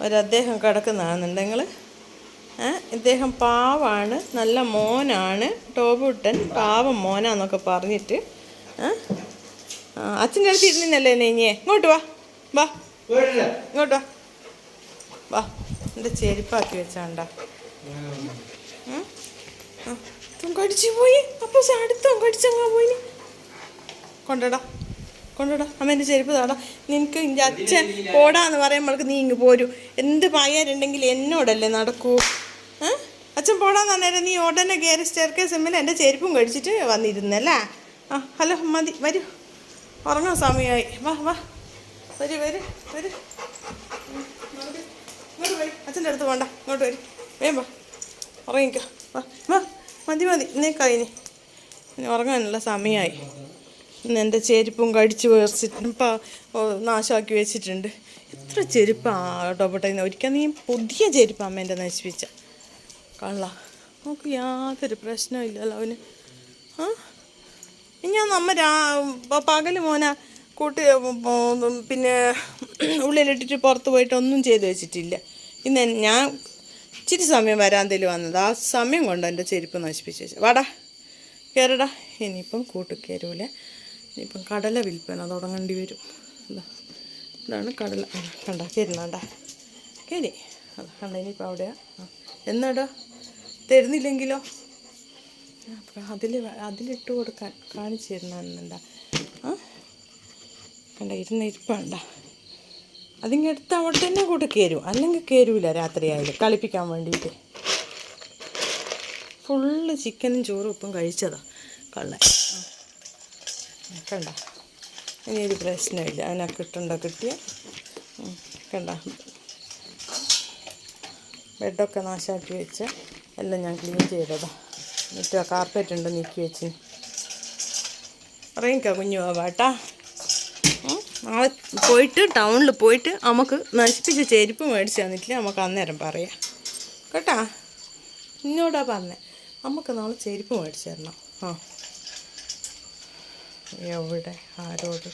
ഒരു അദ്ദേഹം കിടക്കുന്നതാണെന്നുണ്ട് നിങ്ങൾ ഇദ്ദേഹം പാവാണ് നല്ല മോനാണ് ടോബുട്ടൻ പാവം മോനാന്നൊക്കെ പറഞ്ഞിട്ട് അച്ഛന്റെ അടുത്ത് ഇരുന്നില്ലേ നെയ്ഞ്ഞേ ഇങ്ങോട്ട് വാ വാ. ഇങ്ങോട്ട് വാ. വാ എന്റെ ചെരുപ്പാക്കി വെച്ചാണ്ട? കടിച്ചു പോയി. അപ്പോൾ അടുത്തോ കടിച്ചങ്ങാ പോയി? കൊണ്ടടാ. കൊണ്ടടാ അമ്മേന്റെ ചെരുപ്പ് താടാ. നിനക്ക് എന്റെ അച്ഛൻ പോടാന്ന് പറയുമ്പോൾക്ക് നീ ഇങ്ങ് പോരൂ. എന്ത് പായാരുണ്ടെങ്കിൽ എന്നോടല്ലേ നടക്കൂ? അച്ഛൻ പോടാന്ന് പറഞ്ഞാൽ നീ ഉടനെ കയറി സ്റ്റെയർ സിമ്മിൽ എന്റെ ചെരുപ്പും കഴിച്ചിട്ട് വന്നിരുന്നല്ലേ ആ ഹലോ മതി വരൂ. ഉറങ്ങാൻ സമയമായി വാ വാ. വരൂ വരൂ വരൂ. അച്ഛന്റെ അടുത്ത് പോണ്ട ഇങ്ങോട്ട് വരും. വേം വാ. ഉറങ്ങിക്കോ. വാ വാ. മതി മതി. ഇന്നേക്കായി ഇനി. ഉറങ്ങാനുള്ള സമയമായി ഇന്ന് എന്റെ ചെരുപ്പും കടിച്ച് വേർച്ചിട്ടും പാ നാശമാക്കി വെച്ചിട്ടുണ്ട്. എത്ര ചെരുപ്പാണ് ഇടപെട്ടെന്ന് ഒരിക്കൽ നീ പുതിയ ചെരുപ്പ് അമ്മേന്റെ നശിപ്പിച്ച. കള്ള. നമുക്ക് യാതൊരു പ്രശ്നവും ഇല്ലല്ലോ അവന്. ആ? ഞാൻ നമ്മ രാ പകൽ മോന കൂട്ടി പിന്നെ ഉള്ളിലിട്ടിട്ട് പുറത്ത് പോയിട്ട് ഒന്നും ചെയ്ത് വെച്ചിട്ടില്ല. ഇന്ന് ഞാൻ ഇച്ചിരി സമയം വരാന്തയിൽ വന്നത്. ആ സമയം കൊണ്ട് എന്റെ ചെരുപ്പ് നശിപ്പിച്ച് വാടാ കയറടാ ഇനിയിപ്പം കൂട്ടി ഇനിയിപ്പം കടല വിൽപ്പന തുടങ്ങേണ്ടി വരും. ഇതാ ഇതാണ് കടല. കണ്ട കയറുന്നാണ്ടാ കയറി അത് കണ്ട ഇനിയിപ്പോൾ അവിടെയാണ് എന്നാടാ തരുന്നില്ലെങ്കിലോ? അതിൽ അതിലിട്ട് കൊടുക്കാൻ കാണിച്ചു തരുന്നുണ്ട ആ കണ്ട ഇരുന്ന ഇരിപ്പണ്ട അതിങ്ങ് എടുത്ത് അവിടെ തന്നെ കൂട്ട് കയറും. അല്ലെങ്കിൽ കയറൂല രാത്രിയായാലും കളിപ്പിക്കാൻ വേണ്ടിയിട്ട്. ഫുള്ള് ചിക്കനും ചോറും ഉപ്പും കഴിച്ചതാണ് കള്ളൻ. ആ. കണ്ട? ഇനി ഒരു പ്രശ്നമില്ല. അതിനെ കിട്ടണ്ട കിട്ടിയ. കണ്ട? ബെഡൊക്കെ നാശാക്കി വെച്ച് എല്ലാം ഞാൻ ക്ലീൻ ചെയ്തതാ. എന്നിട്ട് ആ കാർപ്പറ്റ് ഉണ്ട് നീക്കി വെച്ച്. ഇറങ്ങിക്കോ കുഞ്ഞു ബാട്ടാ നാളെ പോയിട്ട് ടൗണിൽ പോയിട്ട് നമുക്ക് നശിപ്പിച്ച ചെരുപ്പ് മേടിച്ച് തന്നിട്ടില്ല? നമുക്ക് അന്നേരം പറയാം. കേട്ടാ? ഇന്നോടാ പറഞ്ഞേ. നമുക്ക് നാളെ ചെരുപ്പ് മേടിച്ച് തരണം. ആ. എവിടെ? ആരോട്?